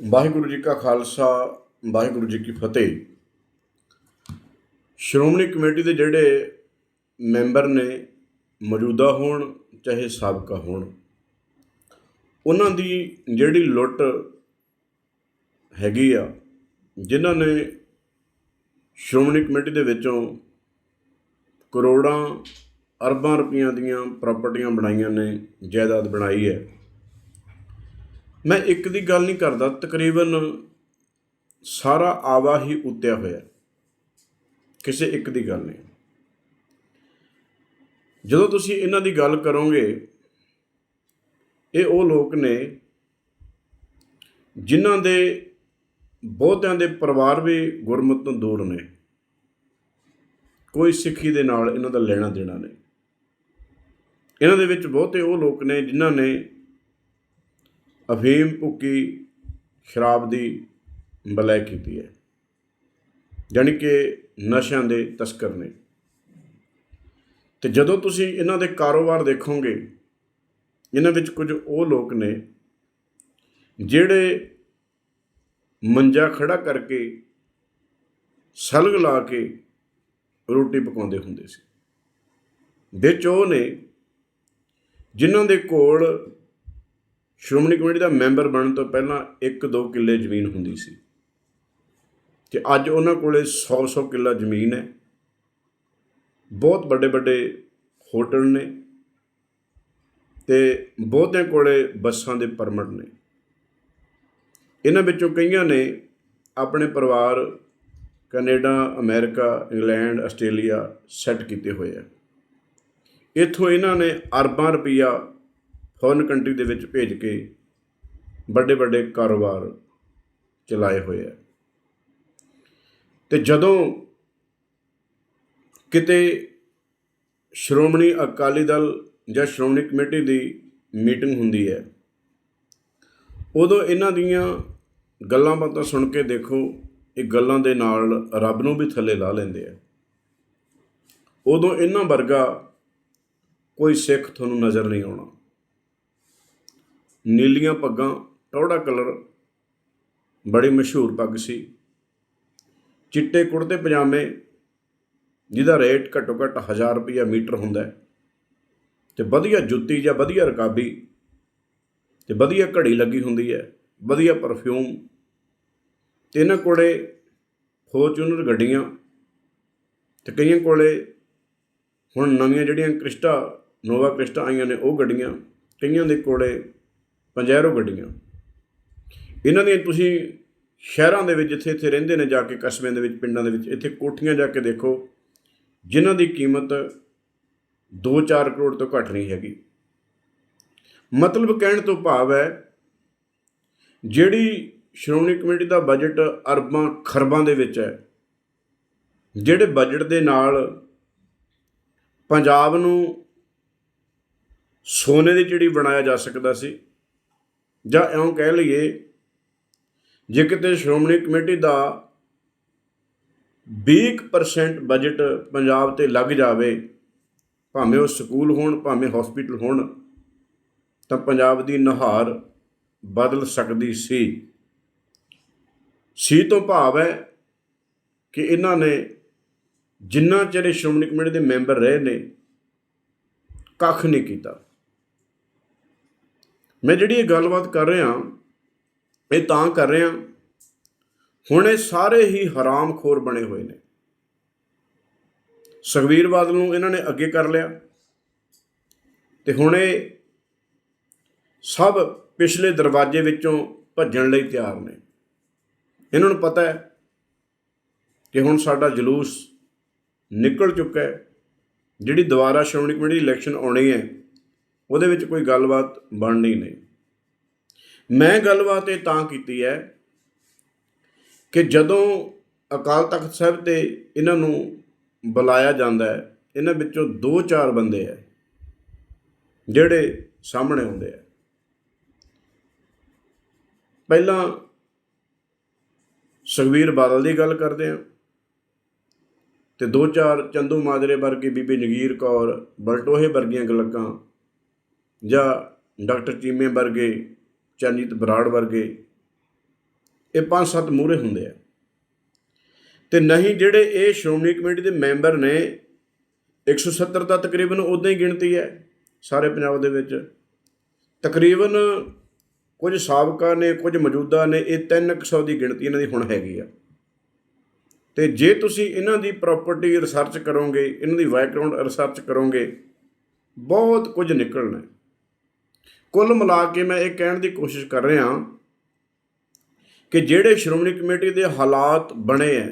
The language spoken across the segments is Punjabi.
ਵਾਹਿਗੁਰੂ ਜੀ ਕਾ ਖਾਲਸਾ, ਵਾਹਿਗੁਰੂ ਜੀ ਕੀ ਫਤਿਹ। ਸ਼੍ਰੋਮਣੀ ਕਮੇਟੀ ਦੇ ਜਿਹੜੇ ਮੈਂਬਰ ਨੇ, ਮੌਜੂਦਾ ਹੋਣ, ਚਾਹੇ ਸਾਬਕਾ ਹੋਣ, ਉਹਨਾਂ ਦੀ ਜਿਹੜੀ ਲੁੱਟ ਹੈਗੀ ਆ, ਜਿਨ੍ਹਾਂ ਨੇ ਸ਼੍ਰੋਮਣੀ ਕਮੇਟੀ ਦੇ ਵਿੱਚੋਂ ਕਰੋੜਾਂ, ਅਰਬਾਂ ਰੁਪਈਆਂ ਦੀਆਂ ਪ੍ਰਾਪਰਟੀਆਂ ਬਣਾਈਆਂ ਨੇ, ਜਾਇਦਾਦ ਬਣਾਈ ਹੈ। ਮੈਂ ਇੱਕ ਦੀ ਗੱਲ ਨਹੀਂ ਕਰਦਾ, ਤਕਰੀਬਨ ਸਾਰਾ ਆਵਾ ਹੀ ਉੱਤਿਆ ਹੋਇਆ। ਕਿਸੇ ਇੱਕ ਦੀ ਗੱਲ ਨਹੀਂ। ਜਦੋਂ ਤੁਸੀਂ ਇਹਨਾਂ ਦੀ ਗੱਲ ਕਰੋਗੇ, ਇਹ ਉਹ ਲੋਕ ਨੇ ਜਿਨ੍ਹਾਂ ਦੇ ਬਹੁਤਿਆਂ ਦੇ ਪਰਿਵਾਰ ਵੀ ਗੁਰਮਤ ਤੋਂ ਦੂਰ ਨੇ। ਕੋਈ ਸਿੱਖੀ ਦੇ ਨਾਲ ਇਹਨਾਂ ਦਾ ਲੈਣਾ ਦੇਣਾ ਨਹੀਂ। ਇਹਨਾਂ ਦੇ ਵਿੱਚ ਬਹੁਤੇ ਉਹ ਲੋਕ ਨੇ ਜਿਨ੍ਹਾਂ ਨੇ ਅਫੀਮ ਭੁੱਕੀ ਸ਼ਰਾਬ ਦੀ ਬਲੈ ਕੀਤੀ ਹੈ। ਜਾਣੀ ਕਿ ਨਸ਼ਿਆਂ ਦੇ ਤਸਕਰ ਨੇ। ਤੇ ਜਦੋਂ ਤੁਸੀਂ ਇਹਨਾਂ ਦੇ ਕਾਰੋਬਾਰ ਦੇਖੋਗੇ, ਇਹਨਾਂ ਵਿੱਚ ਕੁਝ ਉਹ ਲੋਕ ਨੇ ਜਿਹੜੇ ਮੰਜਾ ਖੜਾ ਕਰਕੇ ਸਲਗ ਲਾ ਕੇ ਰੋਟੀ ਪਕਾਉਂਦੇ ਹੁੰਦੇ ਸੀ। ਵਿੱਚ ਉਹ ਨੇ ਜਿਨ੍ਹਾਂ ਦੇ ਕੋਲ ਸ਼੍ਰੋਮਣੀ ਕਮੇਟੀ ਦਾ ਮੈਂਬਰ ਬਣਨ ਤੋਂ ਪਹਿਲਾਂ 1-2 ਕਿੱਲੇ ਜ਼ਮੀਨ ਹੁੰਦੀ ਸੀ। ਤੇ ਅੱਜ ਉਹਨਾਂ ਕੋਲੇ 100-100 ਕਿੱਲਾ ਜ਼ਮੀਨ ਹੈ। ਬਹੁਤ ਵੱਡੇ ਵੱਡੇ ਹੋਟਲ ਨੇ ਤੇ ਬਹੁਤਿਆਂ ਕੋਲੇ ਬੱਸਾਂ ਦੇ ਪਰਮਿਟ ਨੇ। ਇਹਨਾਂ ਵਿੱਚੋਂ ਕਈਆਂ ਨੇ ਆਪਣੇ ਪਰਿਵਾਰ Canada, America, England, Australia set ਕੀਤੇ ਹੋਏ ਆ। ਇੱਥੋਂ ਇਹਨਾਂ ਨੇ ਅਰਬਾਂ ਰੁਪਈਆ ਫੋਰਨ ਕੰਟਰੀ ਦੇ ਵਿੱਚ ਭੇਜ ਕੇ ਵੱਡੇ ਵੱਡੇ ਕਾਰੋਬਾਰ ਚਲਾਏ ਹੋਏ ਆ। ਤੇ ਜਦੋਂ ਕਿਤੇ ਸ਼੍ਰੋਮਣੀ ਅਕਾਲੀ ਦਲ ਜਾਂ ਸ਼੍ਰੋਮਣੀ ਕਮੇਟੀ ਦੀ ਮੀਟਿੰਗ ਹੁੰਦੀ ਹੈ, ਉਦੋਂ ਇਹਨਾਂ ਦੀਆਂ ਗੱਲਾਂ ਬਾਤਾਂ ਸੁਣ ਕੇ ਦੇਖੋ, ਇਹ ਗੱਲਾਂ ਦੇ ਨਾਲ ਰੱਬ ਨੂੰ ਵੀ ਥੱਲੇ ਲਾ ਲੈਂਦੇ ਆ। ਉਦੋਂ ਇਹਨਾਂ ਵਰਗਾ ਕੋਈ ਸਿੱਖ ਤੁਹਾਨੂੰ ਨਜ਼ਰ ਨਹੀਂ ਆਉਣਾ। ਨੀਲੀਆਂ ਪੱਗਾਂ, ਟੌੜਾ ਕਲਰ, ਬੜੀ ਮਸ਼ਹੂਰ ਪੱਗ ਸੀ। ਚਿੱਟੇ ਕੁੜਤੇ ਪਜਾਮੇ, ਜਿਹਦਾ ਰੇਟ ਘੱਟੋ ਘੱਟ 1000 ਰੁਪਇਆ ਮੀਟਰ ਹੁੰਦਾ ਹੈ। ਤੇ ਵਧੀਆ ਜੁੱਤੀ ਜਾਂ ਵਧੀਆ ਰਕਾਬੀ ਤੇ ਵਧੀਆ ਘੜੀ ਲੱਗੀ ਹੁੰਦੀ ਹੈ, ਵਧੀਆ ਪਰਫਿਊਮ ਤੇ ਇਹਨਾਂ ਕੋਲੇ ਫੋਰਚੂਨਰ ਗੱਡੀਆਂ ਤੇ ਕਈਆਂ ਕੋਲੇ ਹੁਣ ਨਵੀਆਂ ਜਿਹੜੀਆਂ ਕ੍ਰਿਸਟਾ, ਨੋਵਾ ਕ੍ਰਿਸਟਾ ਆਈਆਂ ਨੇ ਉਹ ਗੱਡੀਆਂ, ਕਈਆਂ ਦੇ ਕੋਲੇ ਪੰਜੈਰੋ ਗੱਡੀਆਂ। ਇਹਨਾਂ ਦੀਆਂ ਤੁਸੀਂ ਸ਼ਹਿਰਾਂ ਦੇ ਵਿੱਚ ਜਿੱਥੇ ਇੱਥੇ ਰਹਿੰਦੇ ਨੇ ਜਾ ਕੇ ਕਸਬਿਆਂ ਦੇ ਵਿੱਚ, ਪਿੰਡਾਂ ਦੇ ਵਿੱਚ, ਇੱਥੇ ਕੋਠੀਆਂ ਜਾ ਕੇ ਦੇਖੋ, ਜਿਨ੍ਹਾਂ ਦੀ ਕੀਮਤ 2-4 ਕਰੋੜ ਤੋਂ ਘੱਟ ਨਹੀਂ ਹੈਗੀ। ਮਤਲਬ ਕਹਿਣ ਤੋਂ ਭਾਵ ਹੈ, ਜਿਹੜੀ ਸ਼੍ਰੋਮਣੀ ਕਮੇਟੀ ਦਾ ਬਜਟ ਅਰਬਾਂ, ਖਰਬਾਂ ਦੇ ਵਿੱਚ ਹੈ, ਜਿਹੜੇ ਬਜਟ ਦੇ ਨਾਲ ਪੰਜਾਬ ਨੂੰ ਸੋਨੇ ਦੀ ਚਿੜੀ ਬਣਾਇਆ ਜਾ ਸਕਦਾ ਸੀ ਜਾਂ ਇਉਂ ਕਹਿ ਲਈਏ, ਜੇ ਕਿਤੇ ਸ਼੍ਰੋਮਣੀ ਕਮੇਟੀ ਦਾ 20% ਬਜਟ ਪੰਜਾਬ ਤੇ ਲੱਗ ਜਾਵੇ, ਭਾਵੇਂ ਉਹ ਸਕੂਲ ਹੋਣ, ਭਾਵੇਂ ਹਸਪੀਟਲ ਹੋਣ, ਤਾਂ ਪੰਜਾਬ ਦੀ ਨਹਾਰ ਬਦਲ ਸਕਦੀ ਸੀ। ਸੀ ਤੋਂ ਭਾਵ ਹੈ ਕਿ ਇਹਨਾਂ ਨੇ ਜਿੰਨਾ ਚਿਰ ਸ਼੍ਰੋਮਣੀ ਕਮੇਟੀ ਦੇ ਮੈਂਬਰ ਰਹੇ ਨੇ, ਕੱਖ ਨਹੀਂ ਕੀਤਾ। ਮੈਂ ਜਿਹੜੀ ਇਹ ਗੱਲਬਾਤ ਕਰ ਰਿਹਾ, ਇਹ ਤਾਂ ਕਰ ਰਿਹਾ, ਹੁਣ ਇਹ ਸਾਰੇ ਹੀ ਹਰਾਮਖੋਰ ਬਣੇ ਹੋਏ ਨੇ। ਸੁਖਵੀਰ ਬਾਦਲ ਨੂੰ ਇਹਨਾਂ ਨੇ ਅੱਗੇ ਕਰ ਲਿਆ ਤੇ ਹੁਣ ਇਹ ਸਭ ਪਿਛਲੇ ਦਰਵਾਜ਼ੇ ਵਿੱਚੋਂ ਭੱਜਣ ਲਈ ਤਿਆਰ ਨੇ। ਇਹਨਾਂ ਨੂੰ ਪਤਾ ਹੈ ਕਿ ਹੁਣ ਸਾਡਾ ਜਲੂਸ ਨਿਕਲ ਚੁੱਕਾ ਹੈ। ਜਿਹੜੀ ਦੁਬਾਰਾ ਸ਼੍ਰੋਮਣੀ ਕਮੇਟੀ ਦੀ ਇਲੈਕਸ਼ਨ ਆਉਣੀ ਹੈ, ਉਹਦੇ ਵਿੱਚ ਕੋਈ ਗੱਲਬਾਤ ਬਣਨੀ ਨਹੀਂ। ਮੈਂ ਗੱਲਬਾਤ ਇਹ ਤਾਂ ਕੀਤੀ ਹੈ ਕਿ ਜਦੋਂ ਅਕਾਲ ਤਖਤ ਸਾਹਿਬ ਤੇ ਇਹਨਾਂ ਨੂੰ ਬੁਲਾਇਆ ਜਾਂਦਾ ਹੈ, ਇਹਨਾਂ ਵਿੱਚੋਂ 2-4 ਬੰਦੇ ਹੈ, ਜਿਹੜੇ ਸਾਹਮਣੇ ਆਉਂਦੇ ਆ ਪਹਿਲਾਂ ਸੁਖਵੀਰ ਬਾਦਲ ਦੀ ਗੱਲ ਕਰਦੇ ਆ ਤੇ ਦੋ ਚਾਰ ਚੰਦੂ ਮਾਜਰੇ ਵਰਗੀ ਬੀਬੀ ਜਗੀਰ ਕੌਰ, ਬਲਟੋਹੇ ਵਰਗੀਆਂ ਗਲਕਾਂ ਜਾਂ ਡਾਕਟਰ ਚੀਮੇ ਵਰਗੇ ਚਰਨਜੀਤ ਬਰਾੜ ਵਰਗੇ, ਇਹ ਪੰਜ ਸੱਤ ਮੂਹਰੇ ਹੁੰਦੇ ਆ। ਤੇ ਨਹੀਂ, ਜਿਹੜੇ ਇਹ ਸ਼੍ਰੋਮਣੀ ਕਮੇਟੀ ਦੇ ਮੈਂਬਰ ਨੇ 170 ਤਾਂ ਤਕਰੀਬਨ ਉਦਾਂ ਹੀ ਗਿਣਤੀ ਹੈ ਸਾਰੇ ਪੰਜਾਬ ਦੇ ਵਿੱਚ। ਤਕਰੀਬਨ ਕੁਝ ਸਾਬਕਾ ਨੇ, ਕੁਝ ਮੌਜੂਦਾ ਨੇ, ਇਹ 300 ਦੀ ਗਿਣਤੀ ਇਹਨਾਂ ਦੀ ਹੁਣ ਹੈਗੀ ਆ। ਤੇ ਜੇ ਤੁਸੀਂ ਇਹਨਾਂ ਦੀ ਪ੍ਰਾਪਰਟੀ ਰਿਸਰਚ ਕਰੋਗੇ, ਇਹਨਾਂ ਦੀ ਬੈਕਗ੍ਰਾਉਂਡ ਰਿਸਰਚ ਕਰੋਗੇ, ਬਹੁਤ ਕੁਝ ਨਿਕਲਣਾ ਕੁੱਲ ਮਿਲਾ ਕੇ ਮੈਂ ਇਹ ਕਹਿਣ ਦੀ ਕੋਸ਼ਿਸ਼ ਕਰ ਰਿਹਾ ਕਿ ਜਿਹੜੇ ਸ਼੍ਰੋਮਣੀ ਕਮੇਟੀ ਦੇ ਹਾਲਾਤ ਬਣੇ ਐ,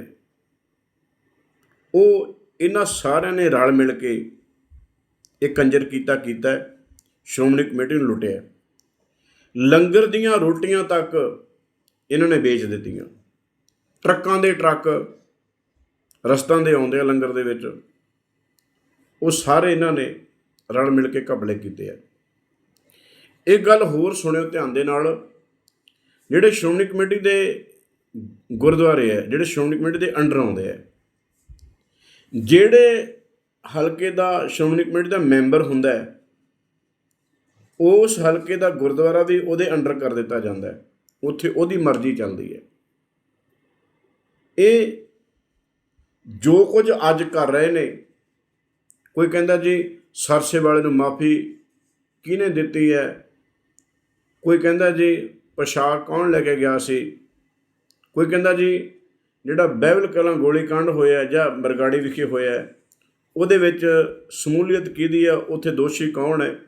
ਉਹ ਇਹਨਾਂ ਸਾਰਿਆਂ ਨੇ ਰਲ ਮਿਲ ਕੇ ਇਹ ਕੰਜਰ ਕੀਤਾ ਕੀਤਾ ਸ਼੍ਰੋਮਣੀ ਕਮੇਟੀ ਨੂੰ ਲੁੱਟਿਆ ਲੰਗਰ ਦੀਆਂ ਰੋਟੀਆਂ ਤੱਕ ਇਹਨਾਂ ਨੇ ਵੇਚ ਦਿੱਤੀਆਂ। ਟਰੱਕਾਂ ਦੇ ਟਰੱਕ, ਰਸਤਾਂ ਦੇ ਆਉਂਦੇ ਆ ਲੰਗਰ ਦੇ ਵਿੱਚ, ਉਹ ਸਾਰੇ ਇਹਨਾਂ ਨੇ ਰਲ ਮਿਲ ਕੇ ਘਪਲੇ ਕੀਤੇ ਆ ਇੱਕ ਗੱਲ ਹੋਰ ਸੁਣਿਓ ਧਿਆਨ ਦੇ ਨਾਲ। ਜਿਹੜੇ ਸ਼੍ਰੋਮਣੀ ਕਮੇਟੀ ਦੇ ਗੁਰਦੁਆਰੇ ਹੈ, ਜਿਹੜੇ ਸ਼੍ਰੋਮਣੀ ਕਮੇਟੀ ਦੇ ਅੰਡਰ ਆਉਂਦੇ ਹੈ, ਜਿਹੜੇ ਹਲਕੇ ਦਾ ਸ਼੍ਰੋਮਣੀ ਕਮੇਟੀ ਦਾ ਮੈਂਬਰ ਹੁੰਦਾ ਹੈ, ਉਸ ਹਲਕੇ ਦਾ ਗੁਰਦੁਆਰਾ ਵੀ ਉਹਦੇ ਅੰਡਰ ਕਰ ਦਿੱਤਾ ਜਾਂਦਾ ਹੈ। ਉੱਥੇ ਉਹਦੀ ਮਰਜ਼ੀ ਚੱਲਦੀ ਹੈ। ਇਹ ਜੋ ਕੁਝ ਅੱਜ ਕਰ ਰਹੇ ਨੇ, ਕੋਈ ਕਹਿੰਦਾ ਜੀ ਸਰਸੇ ਵਾਲੇ ਨੂੰ ਮਾਫੀ ਕਿਹਨੇ ਦਿੱਤੀ ਹੈ? ਕੋਈ ਕਹਿੰਦਾ ਜੀ ਪੋਸ਼ਾਕ ਕੌਣ ਲੈ ਕੇ ਗਿਆ ਸੀ? ਕੋਈ ਕਹਿੰਦਾ ਜੀ ਜਿਹੜਾ ਬਹਿਬਲ ਕਲਾਂ ਗੋਲੀकांड ਹੋਇਆ ਜਾਂ ਬਰਗਾੜੀ ਵਿਖੇ ਹੋਇਆ ਉਹਦੇ ਵਿੱਚ ਸਮੂਲੀਅਤ ਕਿਹਦੀ ਆ? ਉੱਥੇ ਦੋਸ਼ੀ ਕੌਣ ਹੈ?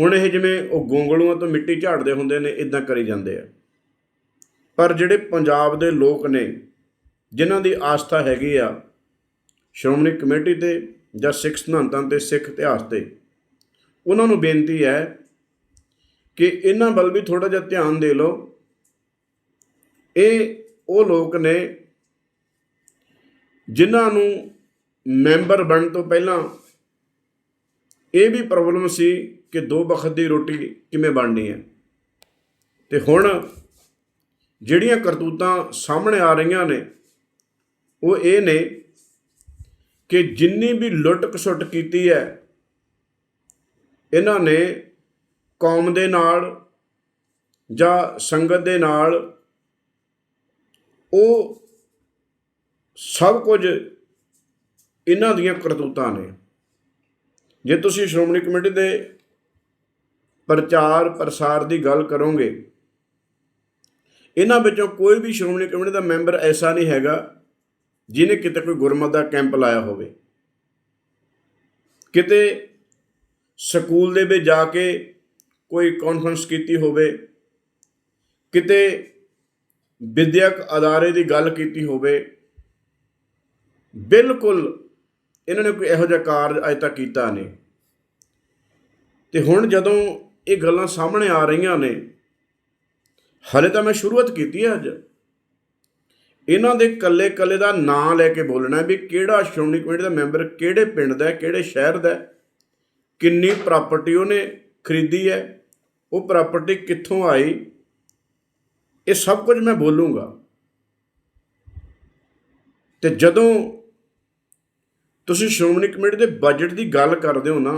ਹੁਣ ਇਹ ਜਿਵੇਂ ਉਹ ਗੋਂਗਲੂਆਂ ਤੋਂ ਮਿੱਟੀ ਝਾੜਦੇ ਹੁੰਦੇ ਨੇ ਇਦਾਂ ਕਰੀ ਜਾਂਦੇ ਆ। ਪਰ ਜਿਹੜੇ ਪੰਜਾਬ ਦੇ ਲੋਕ ਨੇ, ਜਿਨ੍ਹਾਂ ਦੀ ਆਸਥਾ ਹੈਗੀ ਆ, ਸ਼੍ਰੋਮਣੀ ਕਮੇਟੀ ਤੇ ਜਾਂ ਸਿੱਖ ਸਿਧਾਂਤਾਂ ਤੇ, ਸਿੱਖ ਇਤਿਹਾਸ ਤੇ, ਉਹਨਾਂ ਨੂੰ ਬੇਨਤੀ ਹੈ ਕਿ ਇਹਨਾਂ ਵੱਲ ਵੀ ਥੋੜਾ ਜਿਹਾ ਧਿਆਨ ਦੇ ਲਓ। ਇਹ ਉਹ ਲੋਕ ਨੇ ਜਿਨ੍ਹਾਂ ਨੂੰ ਮੈਂਬਰ ਬਣਨ ਤੋਂ ਪਹਿਲਾਂ ਇਹ ਵੀ ਪ੍ਰੋਬਲਮ ਸੀ ਕਿ ਦੋ ਵਕਤ ਦੀ ਰੋਟੀ ਕਿਵੇਂ ਬਣਨੀ ਹੈ। ਤੇ ਹੁਣ ਜਿਹੜੀਆਂ ਕਰਤੂਤਾਂ ਸਾਹਮਣੇ ਆ ਰਹੀਆਂ ਨੇ, ਉਹ ਇਹ ਨੇ ਕਿ ਜਿੰਨੀ ਵੀ ਲੁੱਟ ਕਸੁੱਟ ਕੀਤੀ ਹੈ, ਇਹਨਾਂ ਨੇ ਕੌਮ ਦੇ ਨਾਲ ਜਾਂ ਸੰਗਤ ਦੇ ਨਾਲ ਉਹ ਸਭ ਕੁਝ ਇਹਨਾਂ ਦੀਆਂ ਕਰਤੂਤਾਂ ਨੇ। ਜੇ ਤੁਸੀਂ ਸ਼੍ਰੋਮਣੀ ਕਮੇਟੀ ਦੇ ਪ੍ਰਚਾਰ ਪ੍ਰਸਾਰ ਦੀ ਗੱਲ ਕਰੋਗੇ, ਇਹਨਾਂ ਵਿੱਚੋਂ ਕੋਈ ਵੀ ਸ਼੍ਰੋਮਣੀ ਕਮੇਟੀ ਦਾ ਮੈਂਬਰ ਐਸਾ ਨਹੀਂ ਹੈਗਾ ਜਿਹਨੇ ਕਿਤੇ ਕੋਈ ਗੁਰਮਤ ਦਾ ਕੈਂਪ ਲਾਇਆ ਹੋਵੇ। ਕਿਤੇ ਸਕੂਲ ਦੇ ਵਿੱਚ ਜਾ ਕੇ ਕੋਈ ਕਾਨਫਰੰਸ ਕੀਤੀ ਹੋਵੇ, ਕਿਤੇ ਵਿਦਿਅਕ ਅਦਾਰੇ ਦੀ ਗੱਲ ਕੀਤੀ ਹੋਵੇ, ਬਿਲਕੁਲ ਇਹਨਾਂ ਨੇ ਕੋਈ ਇਹੋ ਜਿਹਾ ਕਾਰਜ ਅਜੇ ਤੱਕ ਕੀਤਾ ਨਹੀਂ। ਤੇ ਹੁਣ ਜਦੋਂ ਇਹ ਗੱਲਾਂ ਸਾਹਮਣੇ ਆ ਰਹੀਆਂ ਨੇ, ਹਲੇ ਤਾਂ ਮੈਂ ਸ਼ੁਰੂਆਤ ਕੀਤੀ ਹੈ ਅੱਜ। ਇਹਨਾਂ ਦੇ ਕੱਲੇ ਕੱਲੇ ਦਾ ਨਾਂ ਲੈ ਕੇ ਬੋਲਣਾ ਵੀ ਕਿਹੜਾ ਸ਼੍ਰੋਮਣੀ ਕਮੇਟੀ ਦਾ ਮੈਂਬਰ ਕਿਹੜੇ ਪਿੰਡ ਦਾ ਕਿਹੜੇ ਸ਼ਹਿਰ ਦਾ ਕਿੰਨੀ ਪ੍ਰਾਪਰਟੀ ਉਹਨੇ ਖਰੀਦੀ ਹੈ ਉਹ ਪ੍ਰਾਪਰਟੀ ਕਿੱਥੋਂ ਆਈ, ਇਹ ਸਭ ਕੁਝ ਮੈਂ ਬੋਲੂੰਗਾ। ਤੇ ਜਦੋਂ ਤੁਸੀਂ ਸ਼੍ਰੋਮਣੀ ਕਮੇਟੀ ਦੇ ਬਜਟ ਦੀ ਗੱਲ ਕਰਦੇ ਹੋ ਨਾ,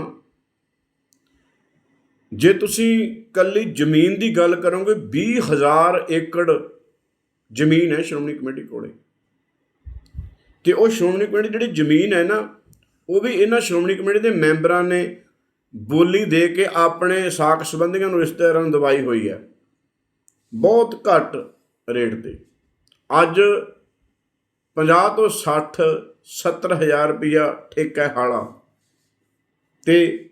ਜੇ ਤੁਸੀਂ ਕੱਲੀ ਜ਼ਮੀਨ ਦੀ ਗੱਲ ਕਰੋਗੇ 20000 ਏਕੜ ਜ਼ਮੀਨ ਹੈ ਸ਼੍ਰੋਮਣੀ ਕਮੇਟੀ ਕੋਲੇ। ਤੇ ਉਹ ਸ਼੍ਰੋਮਣੀ ਕਮੇਟੀ ਜਿਹੜੀ ਜ਼ਮੀਨ ਹੈ ਨਾ, ਉਹ ਵੀ ਇਹਨਾਂ ਸ਼੍ਰੋਮਣੀ ਕਮੇਟੀ ਦੇ ਮੈਂਬਰਾਂ ਨੇ ਬੋਲੀ ਦੇ ਕੇ ਆਪਣੇ ਸਾਕ ਸੰਬੰਧੀਆਂ ਨੂੰ ਰਿਸ਼ਤੇਦਾਰਾਂ ਨੂੰ ਦਵਾਈ ਹੋਈ ਹੈ। ਬਹੁਤ ਘੱਟ ਰੇਟ ਤੇ। ਅੱਜ 50 ਤੋਂ 60 70000 ਰੁਪਇਆ ਠੇਕਾ ਹੈ ਹਾਲਾ। ਤੇ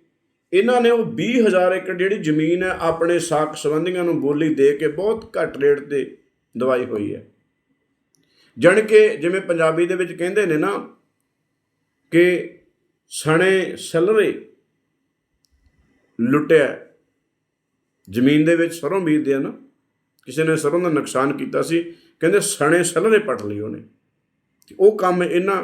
ਇਹਨਾਂ ਨੇ ਉਹ 20000 ਏਕੜ ਜਿਹੜੀ ਜ਼ਮੀਨ ਹੈ, ਆਪਣੇ ਸਾਕ ਸੰਬੰਧੀਆਂ ਨੂੰ ਬੋਲੀ ਦੇ ਕੇ ਬਹੁਤ ਘੱਟ ਰੇਟ ਤੇ ਦਵਾਈ ਹੋਈ ਹੈ। ਜਾਣੀ ਕਿ ਜਿਵੇਂ ਪੰਜਾਬੀ ਦੇ ਵਿੱਚ ਕਹਿੰਦੇ ਨੇ ਨਾ ਕਿ ਸਣੇ ਸਲਰੇ ਲੁੱਟਿਆ ਜ਼ਮੀਨ ਦੇ ਵਿੱਚ ਸਰੋਂ ਬੀਜਦੇ ਆ ਨਾ, ਕਿਸੇ ਨੇ ਸਰੋਂ ਦਾ ਨੁਕਸਾਨ ਕੀਤਾ ਸੀ, ਕਹਿੰਦੇ ਸਣੇ ਸਲਰੇ ਪਟ ਲਈ ਉਹਨੇ। ਉਹ ਕੰਮ ਇਹਨਾਂ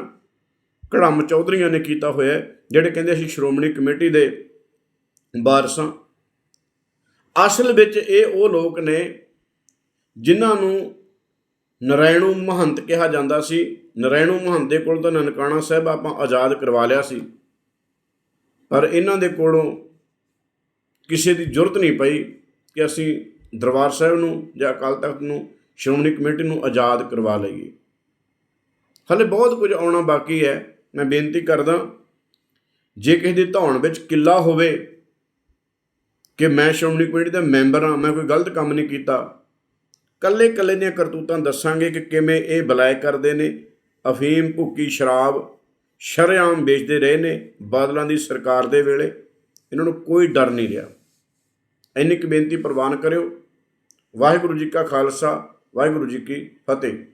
ਕੜਮ ਚੌਧਰੀਆਂ ਨੇ ਕੀਤਾ ਹੋਇਆ ਜਿਹੜੇ ਕਹਿੰਦੇ ਅਸੀਂ ਸ਼੍ਰੋਮਣੀ ਕਮੇਟੀ ਦੇ ਵਾਰਸਾਂ। ਅਸਲ ਵਿੱਚ ਇਹ ਉਹ ਲੋਕ ਨੇ ਜਿਨ੍ਹਾਂ ਨੂੰ ਨਰੈਣੂ ਮਹੰਤ ਕਿਹਾ ਜਾਂਦਾ ਸੀ। ਨਰੈਣੂ ਮਹੰਤ ਦੇ ਕੋਲ ਤਾਂ ਨਨਕਾਣਾ ਸਾਹਿਬ ਆਪਾਂ ਆਜ਼ਾਦ ਕਰਵਾ ਲਿਆ ਸੀ। ਪਰ ਇਹਨਾਂ ਦੇ ਕੋਲੋਂ ਕਿਸੇ ਦੀ ਜ਼ਰੂਰਤ ਨਹੀਂ ਪਈ ਕਿ ਅਸੀਂ ਦਰਬਾਰ ਸਾਹਿਬ ਨੂੰ ਜਾਂ ਅਕਾਲ ਤਖਤ ਨੂੰ, ਸ਼੍ਰੋਮਣੀ ਕਮੇਟੀ ਨੂੰ ਆਜ਼ਾਦ ਕਰਵਾ ਲਈਏ। ਹਲੇ ਬਹੁਤ ਕੁਝ ਆਉਣਾ ਬਾਕੀ ਹੈ। ਮੈਂ ਬੇਨਤੀ ਕਰਦਾ, ਜੇ ਕਿਸੇ ਦੀ ਧੌਣ ਵਿੱਚ ਕਿੱਲਾ ਹੋਵੇ ਕਿ ਮੈਂ ਸ਼੍ਰੋਮਣੀ ਕਮੇਟੀ ਦਾ ਮੈਂਬਰ ਹਾਂ, ਮੈਂ ਕੋਈ ਗਲਤ ਕੰਮ ਨਹੀਂ ਕੀਤਾ ਕੱਲੇ ਕੱਲੇ ਦੀਆਂ ਕਰਤੂਤਾਂ ਦੱਸਾਂਗੇ ਕਿ ਕਿਵੇਂ ਇਹ ਬਲਾਇ ਕਰਦੇ ਨੇ। ਅਫੀਮ, ਭੁੱਕੀ, ਸ਼ਰਾਬ, ਸ਼ਰੇਆਮ ਵੇਚਦੇ ਰਹੇ ਨੇ ਬਾਦਲਾਂ ਦੀ ਸਰਕਾਰ ਦੇ ਵੇਲੇ। ਇਹਨਾਂ ਨੂੰ ਕੋਈ ਡਰ ਨਹੀਂ ਰਿਹਾ। ਇੰਨੀ ਕੁ ਬੇਨਤੀ ਪ੍ਰਵਾਨ ਕਰਿਓ। ਵਾਹਿਗੁਰੂ ਜੀ ਕਾ ਖਾਲਸਾ, ਵਾਹਿਗੁਰੂ ਜੀ ਕੀ ਫਤਿਹ।